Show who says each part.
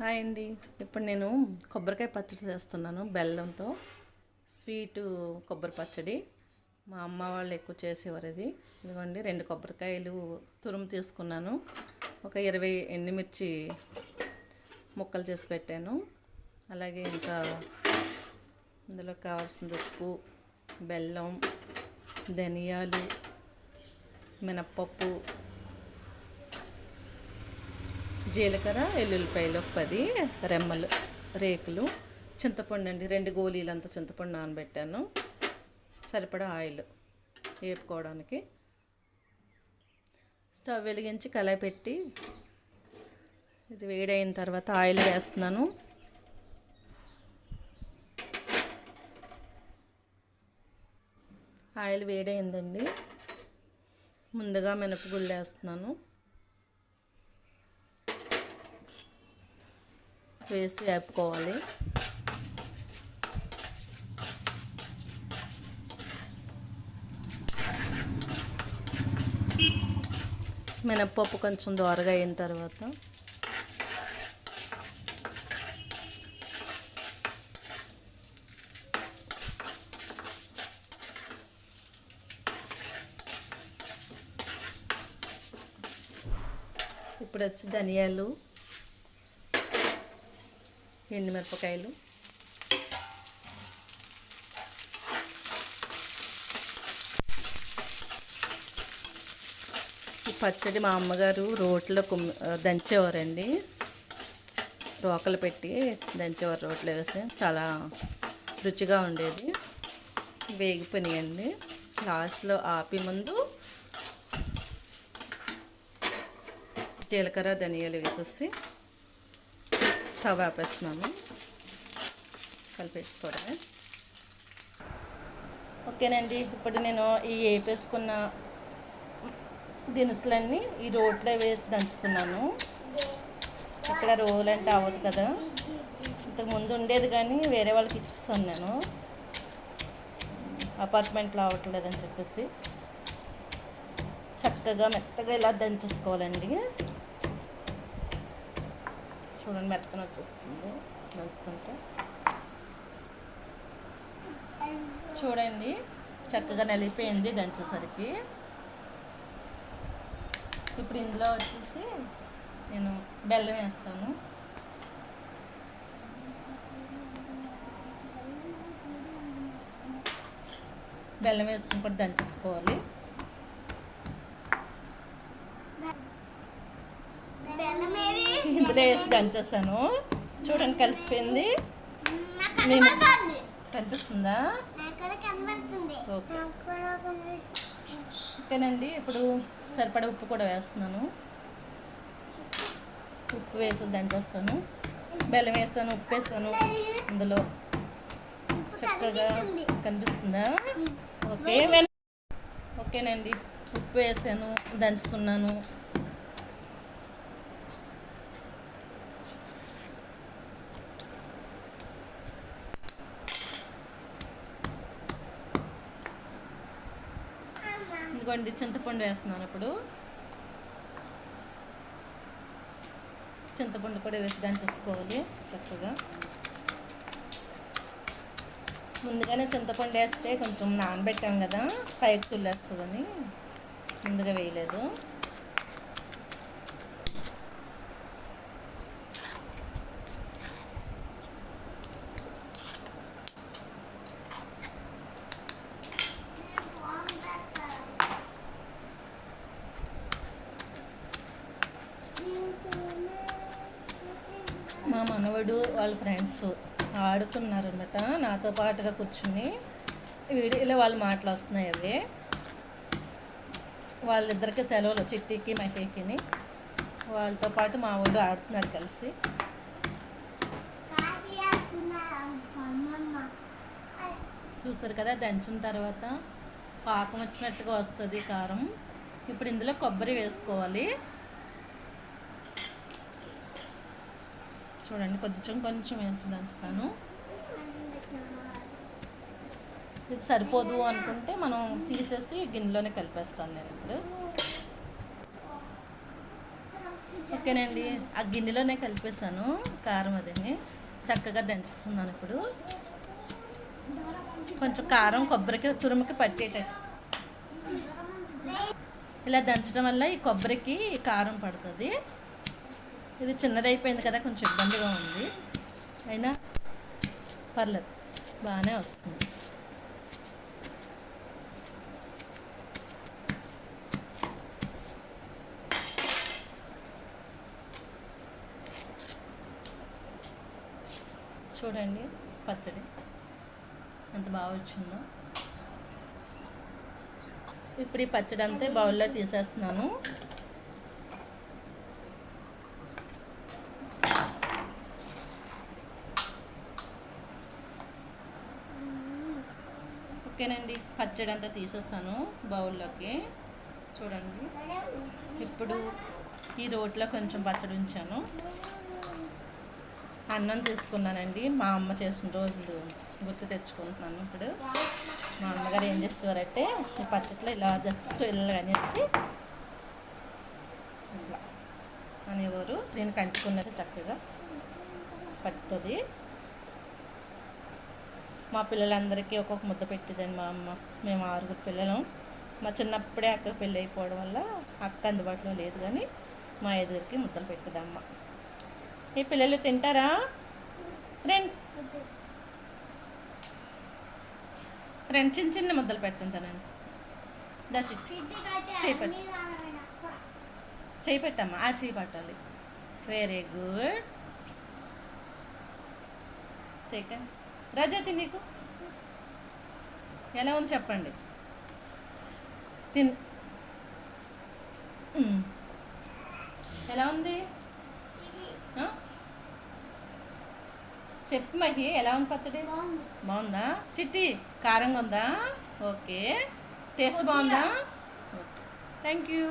Speaker 1: Hi అండి. ఇప్పుడు నేను కొబ్బరికాయ పచ్చడి చేస్తున్నాను బెల్లంతో. స్వీటు కొబ్బరి పచ్చడి. మా అమ్మ వాళ్ళు ఎక్కువ చేసేవారు ఇది. ఇదిగోండి రెండు కొబ్బరికాయలు తురుము తీసుకున్నాను. ఒక ఇరవై ఎండుమిర్చి ముక్కలు చేసి పెట్టాను. అలాగే ఇంకా ఇందులో కావాల్సిన ఉప్పు బెల్లం ధనియాలు మినప్పప్పు జీలకర్ర ఎల్లుల్లిపాయలు ఒక పది రెమ్మలు రేకులు చింతపండు అండి రెండు గోళీలంత చింతపండు నానబెట్టాను. సరిపడా ఆయిల్ వేపుకోవడానికి. స్టవ్ వెలిగించి కళాయి పెట్టి ఇది వేడైన తర్వాత ఆయిల్ వేస్తున్నాను. ఆయిల్ వేడైందండి. ముందుగా మినపగుళ్ళు వేస్తున్నాను. వేసి వేపుకోవాలి. మినప్పప్పు కొంచెం దోరగా అయిన తర్వాత ఇప్పుడు వచ్చి ధనియాలు ఎండుమిరపకాయలు. మిరపకాయలు పచ్చడి మా అమ్మగారు రోట్లో కుమ్మి దంచేవారండి. రోకలు పెట్టి దంచేవారు రోట్లో వేసి. చాలా రుచిగా ఉండేది. వేగిపోయినాయండి. లాస్ట్లో ఆపి ముందు జీలకర్ర ధనియాలు వేసేసి స్టవ్ ఆపేస్తున్నాను. కలిపేసుకోవడమే ఓకేనండి. ఇప్పుడు నేను ఈ వేపేసుకున్న దినుసులన్నీ ఈ రోట్లో వేసి దంచుతున్నాను. ఇక్కడ రోలు అంటే అవ్వదు కదా. ఇంతకు ముందు ఉండేది కానీ వేరే వాళ్ళకి ఇచ్చిస్తాను నేను. అపార్ట్మెంట్లో అవ్వట్లేదని చెప్పేసి. చక్కగా మెత్తగా ఇలా దంచేసుకోవాలండి. చూడండి మెత్తన వచ్చేస్తుంది. దంచుతుంటే చూడండి చక్కగా నలిగిపోయింది దంచేసరికి. ఇప్పుడు ఇందులో వచ్చేసి నేను బెల్లం వేస్తాను. బెల్లం వేసుకుని కూడా దంచేసుకోవాలి. వేసి దంచేసాను. చూడండి కలిసిపోయింది. మేము కనిపిస్తుందా? ఓకే. ఓకేనండి ఇప్పుడు సరిపడా ఉప్పు కూడా వేస్తున్నాను. ఉప్పు వేసి దంచేస్తాను. బెల్లం వేసాను ఉప్పు వేసాను. ఇందులో చక్కగా కనిపిస్తుందా. ఓకే ఓకేనండి ఉప్పు వేసాను దంచుతున్నాను. ఇదిగోండి చింతపండు వేస్తున్నాను ఇప్పుడు. చింతపండు కూడా వేసి దంచేసుకోవాలి చక్కగా. ముందుగానే చింతపండు వేస్తే కొంచెం నానబెట్టాం కదా పైకి తుల్లేస్తుందని. ముందుగా వేయలేదు మా మనవడు వాళ్ళ ఫ్రెండ్స్ ఆడుతున్నారనమాట నాతో పాటుగా కూర్చుని వీడియోలో వాళ్ళు మాటలు వస్తున్నాయి అవి. వాళ్ళిద్దరికి సెలవులు చిట్టికి మహేకిని వాళ్ళతో పాటు మా వాడు ఆడుతున్నాడు కలిసి. చూసారు కదా దంచిన తర్వాత పాకం వచ్చినట్టుగా వస్తుంది కారం. ఇప్పుడు ఇందులో కొబ్బరి వేసుకోవాలి. చూడండి కొంచెం కొంచెం వేసి దంచుతాను. ఇది సరిపోదు అనుకుంటే మనం తీసేసి గిన్నెలోనే కలిపేస్తాను నేను ఇప్పుడు. ఓకేనండి ఆ గిన్నెలోనే కలిపేసాను కారం అదని. చక్కగా దంచుతున్నాను ఇప్పుడు. కొంచెం కారం కొబ్బరికి తురుముకి పట్టేటట్టు. ఇలా దంచడం వల్ల ఈ కొబ్బరికి కారం పడుతుంది. ఇది చిన్నది అయిపోయింది కదా కొంచెం ఇబ్బందిగా ఉంది. అయినా పర్లేదు బాగానే వస్తుంది. చూడండి పచ్చడి. ఎంత బాగా వచ్చిందో. ఇప్పుడు ఈ పచ్చడి అంతా బౌల్లో తీసేస్తున్నాను. ఓకేనండి. పచ్చడి అంతా తీసేస్తాను బౌల్లోకి. చూడండి. ఇప్పుడు ఈ రోట్లో కొంచెం పచ్చడి ఉంచాను. అన్నం తీసుకున్నానండి. మా అమ్మ చేసిన రోజులు గుర్తు తెచ్చుకుంటున్నాను ఇప్పుడు. మా అమ్మగారు ఏం చేసేవారంటే ఈ పచ్చట్లో ఇలా జస్ట్ ఇలా అనేసి ఇలా అనేవారు. దీనికి అంటుకున్నది చక్కగా పట్టుతుంది మా పిల్లలందరికీ ఒక్కొక్క ముద్ద పెట్టేదండి మా అమ్మ. మేము ఆరుగురు పిల్లలం. మా చిన్నప్పుడే అక్క పెళ్ళి అయిపోవడం వల్ల అక్క అందుబాటులో లేదు కానీ మా ఎదురికి ముద్దలు పెట్టింది అమ్మ. ఈ పిల్లలు తింటారా? రెండు రెండు చిన్న చిన్న ముద్దలు పెట్టుకుంటానండి దా చిచ్చి చేయి ఆ చేయి పట్టాలి. వెరీ గుడ్ సెకండ్ రజతి నీకు? ఎలా ఉంది చెప్పండి. తిన్. ఎలా ఉంది? చెప్పు మహి ఎలా ఉంది పచ్చడి? బాగుందా. చిట్టి కారంగా ఉందా? ఓకే. టేస్ట్ బాగుందా? Thank you